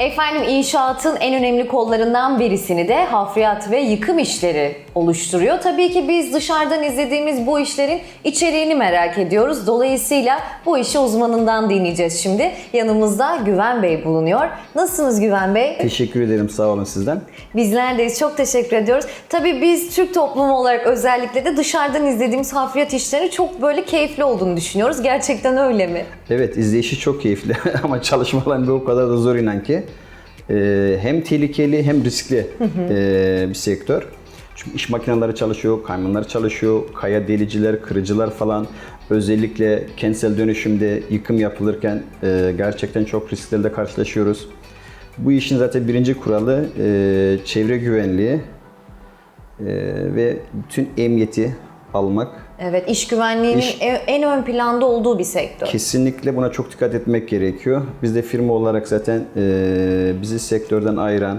Efendim inşaatın en önemli kollarından birisini de hafriyat ve yıkım işleri oluşturuyor. Tabii ki biz dışarıdan izlediğimiz bu işlerin içeriğini merak ediyoruz. Dolayısıyla bu işi uzmanından dinleyeceğiz şimdi. Yanımızda Güven Bey bulunuyor. Nasılsınız Güven Bey? Teşekkür ederim sağ olun sizden. Bizlerdeyiz. Çok teşekkür ediyoruz. Tabii biz Türk toplumu olarak özellikle de dışarıdan izlediğimiz hafriyat işleri çok böyle keyifli olduğunu düşünüyoruz. Gerçekten öyle mi? Evet izleyişi çok keyifli ama çalışmalar bir o kadar da zor inan ki. Ee, hem tehlikeli hem riskli ee, bir sektör. Çünkü iş makineleri çalışıyor, kamyonlar çalışıyor, kaya deliciler, kırıcılar falan. Özellikle kentsel dönüşümde yıkım yapılırken ee, gerçekten çok risklerle karşılaşıyoruz. Bu işin zaten birinci kuralı çevre güvenliği ve bütün emniyeti almak. Evet, iş güvenliğinin İş- en- en ön planda olduğu bir sektör. Kesinlikle buna çok dikkat etmek gerekiyor. Biz de firma olarak zaten e, bizi sektörden ayıran,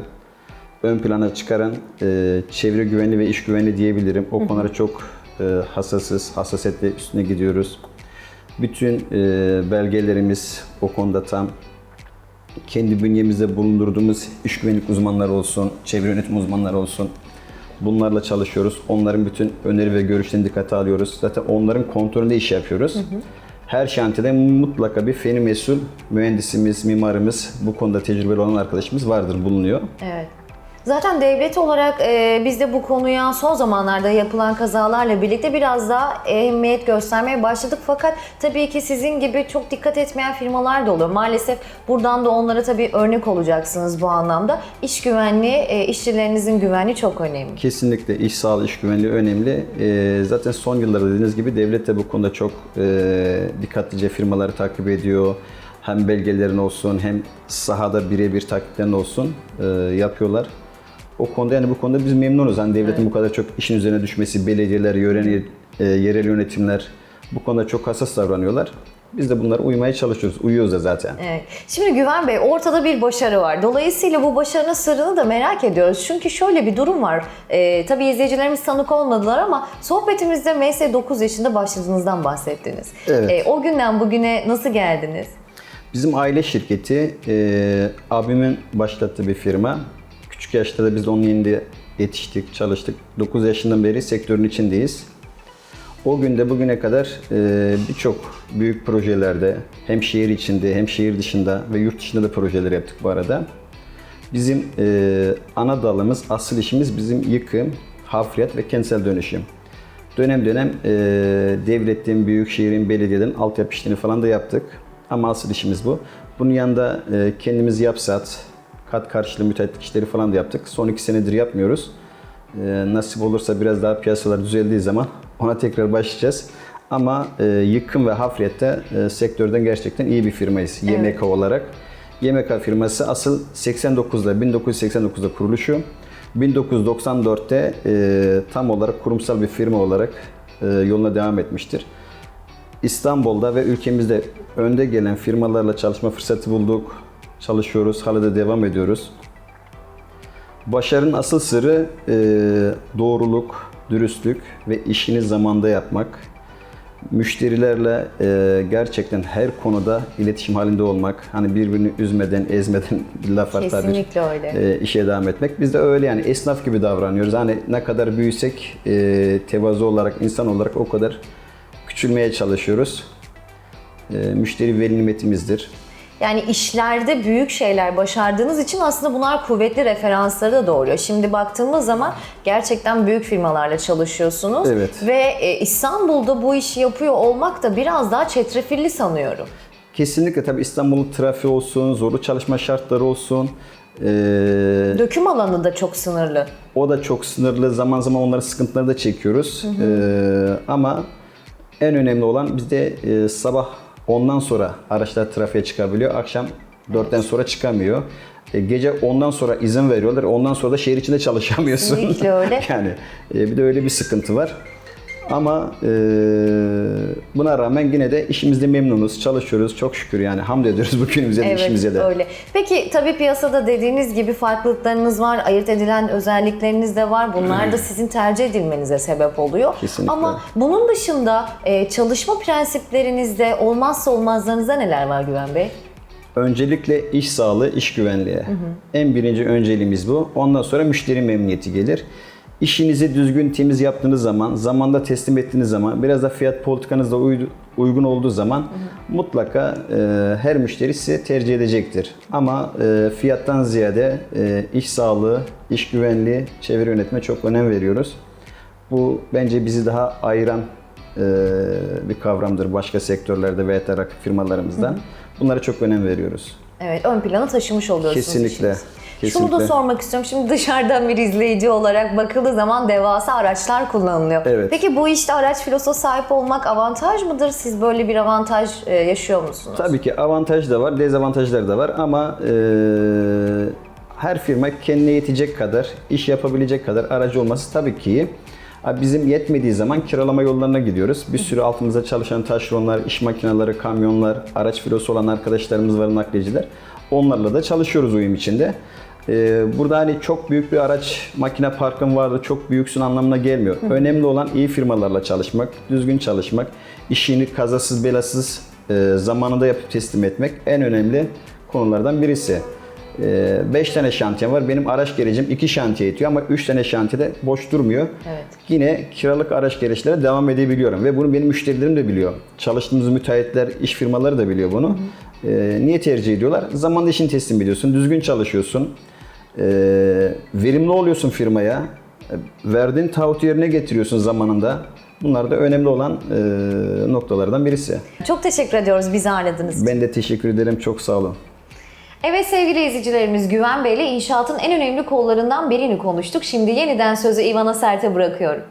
ön plana çıkaran e, çevre güvenliği ve iş güvenliği diyebilirim. O konulara çok e, hassasız, hassasiyetle üstüne gidiyoruz. Bütün e, belgelerimiz o konuda tam. Kendi bünyemizde bulundurduğumuz iş güvenlik uzmanları olsun, çevre yönetim uzmanları olsun. Bunlarla çalışıyoruz. Onların bütün öneri ve görüşlerini dikkate alıyoruz. Zaten onların kontrolünde iş yapıyoruz. Her şantiyede mutlaka bir feni mesul mühendisimiz, mimarımız, bu konuda tecrübeli olan arkadaşımız vardır, bulunuyor. Evet. Zaten devlet olarak e, biz de bu konuya son zamanlarda yapılan kazalarla birlikte biraz daha ehemmiyet göstermeye başladık. Fakat tabii ki sizin gibi çok dikkat etmeyen firmalar da oluyor. Maalesef buradan da onlara tabii örnek olacaksınız bu anlamda. İş güvenliği, e, işçilerinizin güvenliği çok önemli. Kesinlikle iş sağlığı, iş güvenliği önemli. Ee, zaten son yıllarda dediğiniz gibi devlet de bu konuda çok e, dikkatlice firmaları takip ediyor. Hem belgelerin olsun hem sahada birebir takiplerin olsun e, yapıyorlar. O konuda yani bu konuda biz memnunuz. Hani devletin bu kadar çok işin üzerine düşmesi, belediyeler, yören, e, yerel yönetimler bu konuda çok hassas davranıyorlar. Biz de bunlara uymaya çalışıyoruz. Uyuyoruz da zaten. Evet. Şimdi Güven Bey ortada bir başarı var. Dolayısıyla bu başarının sırrını da merak ediyoruz. Çünkü şöyle bir durum var. Ee, tabii izleyicilerimiz tanık olmadılar ama sohbetimizde MS 9 yaşında başladığınızdan bahsettiniz. Evet. Ee, o günden bugüne nasıl geldiniz? Bizim aile şirketi, e, abimin başlattığı bir firma. Küçük yaşta da biz de onun yanında yetiştik, çalıştık. 9 yaşından beri sektörün içindeyiz. O günde bugüne kadar e, birçok büyük projelerde hem şehir içinde hem şehir dışında ve yurt dışında da projeler yaptık bu arada. Bizim e, ana dalımız, asıl işimiz bizim yıkım, hafriyat ve kentsel dönüşüm. Dönem dönem e, devletin, büyükşehirin, belediyelerin altyapı işlerini falan da yaptık. Ama asıl işimiz bu. Bunun yanında e, kendimiz yapsat, kat karşılığı müteahhitlik işleri falan da yaptık. Son iki senedir yapmıyoruz. E, nasip olursa biraz daha piyasalar düzeldiği zaman ona tekrar başlayacağız. Ama e, yıkım ve hafriyette e, sektörden gerçekten iyi bir firmayız YMK olarak. YMK firması asıl 89'da 1989'da kuruluşu. 1994'te e, tam olarak kurumsal bir firma olarak e, yoluna devam etmiştir. İstanbul'da ve ülkemizde önde gelen firmalarla çalışma fırsatı bulduk. Çalışıyoruz, hala da devam ediyoruz. Başarının asıl sırrı e, doğruluk, dürüstlük ve işini zamanda yapmak. Müşterilerle e, gerçekten her konuda iletişim halinde olmak. Hani birbirini üzmeden, ezmeden laf tabir Kesinlikle öyle. e, işe devam etmek. Biz de öyle yani esnaf gibi davranıyoruz. Hani ne kadar büyüsek e, tevazu olarak, insan olarak o kadar küçülmeye çalışıyoruz. E, müşteri veli nimetimizdir. Yani işlerde büyük şeyler başardığınız için aslında bunlar kuvvetli referansları da doğuruyor. Şimdi baktığımız zaman gerçekten büyük firmalarla çalışıyorsunuz. Evet. Ve e, İstanbul'da bu işi yapıyor olmak da biraz daha çetrefilli sanıyorum. Kesinlikle tabii İstanbul'un trafiği olsun, zorlu çalışma şartları olsun. e, Döküm alanı da çok sınırlı. o da çok sınırlı. Zaman zaman onların sıkıntıları da çekiyoruz. E, ama en önemli olan bizde e, sabah ondan sonra araçlar trafiğe çıkabiliyor. Akşam 4'ten sonra çıkamıyor. E, gece ondan sonra izin veriyorlar. Ondan sonra da şehir içinde çalışamıyorsun. Kesinlikle öyle. yani e, bir de öyle bir sıkıntı var. Ama e, buna rağmen yine de işimizde memnunuz, çalışıyoruz. Çok şükür yani hamd ediyoruz bugünümüze de işimize de. öyle. Peki tabii piyasada dediğiniz gibi farklılıklarınız var, ayırt edilen özellikleriniz de var. Bunlar da sizin tercih edilmenize sebep oluyor. Kesinlikle. Ama bunun dışında e, çalışma prensiplerinizde olmazsa olmazlarınızda neler var Güven Bey? Öncelikle iş sağlığı, iş güvenliği. En birinci önceliğimiz bu. Ondan sonra müşteri memnuniyeti gelir. İşinizi düzgün, temiz yaptığınız zaman, zamanda teslim ettiğiniz zaman, biraz da fiyat politikanızda uygun olduğu zaman mutlaka e, her müşteri size tercih edecektir. Ama e, fiyattan ziyade e, iş sağlığı, iş güvenliği, çevre yönetime çok önem veriyoruz. Bu bence bizi daha ayıran e, bir kavramdır başka sektörlerde veya firmalarımızdan. Bunlara çok önem veriyoruz. Evet, ön plana taşımış oluyorsunuz. Kesinlikle, işinizi. Şunu da kesinlikle. sormak istiyorum. Şimdi dışarıdan bir izleyici olarak bakıldığı zaman devasa araçlar kullanılıyor. Evet. Peki bu işte araç filosuna sahip olmak avantaj mıdır? Siz böyle bir avantaj e, yaşıyor musunuz? Tabii ki avantaj da var, dezavantajları da var ama e, her firma kendine yetecek kadar, iş yapabilecek kadar aracı olması tabii ki iyi. Bizim yetmediği zaman kiralama yollarına gidiyoruz. Bir sürü altımızda çalışan taşeronlar, iş makineleri, kamyonlar, araç filosu olan arkadaşlarımız var, nakliyeciler. Onlarla da çalışıyoruz uyum içinde. Ee, burada hani çok büyük bir araç makine parkın vardı, çok büyüksün anlamına gelmiyor. Önemli olan iyi firmalarla çalışmak, düzgün çalışmak, işini kazasız belasız e, zamanında yapıp teslim etmek en önemli konulardan birisi. 5 tane şantiyem var. Benim araç gerecim 2 şantiye yetiyor ama 3 tane şantiyede boş durmuyor. Evet. Yine kiralık araç gereçlere devam edebiliyorum ve bunu benim müşterilerim de biliyor. Çalıştığımız müteahhitler, iş firmaları da biliyor bunu. Ee, niye tercih ediyorlar? Zamanında işini teslim ediyorsun, düzgün çalışıyorsun, ee, verimli oluyorsun firmaya, e, verdiğin taahhütü yerine getiriyorsun zamanında. Bunlar da önemli olan e, noktalardan birisi. Çok teşekkür ediyoruz bizi ağırladığınız için. Ben de teşekkür ederim, çok sağ olun. Evet sevgili izleyicilerimiz Güven Bey ile inşaatın en önemli kollarından birini konuştuk. Şimdi yeniden sözü İvana Sert'e bırakıyorum.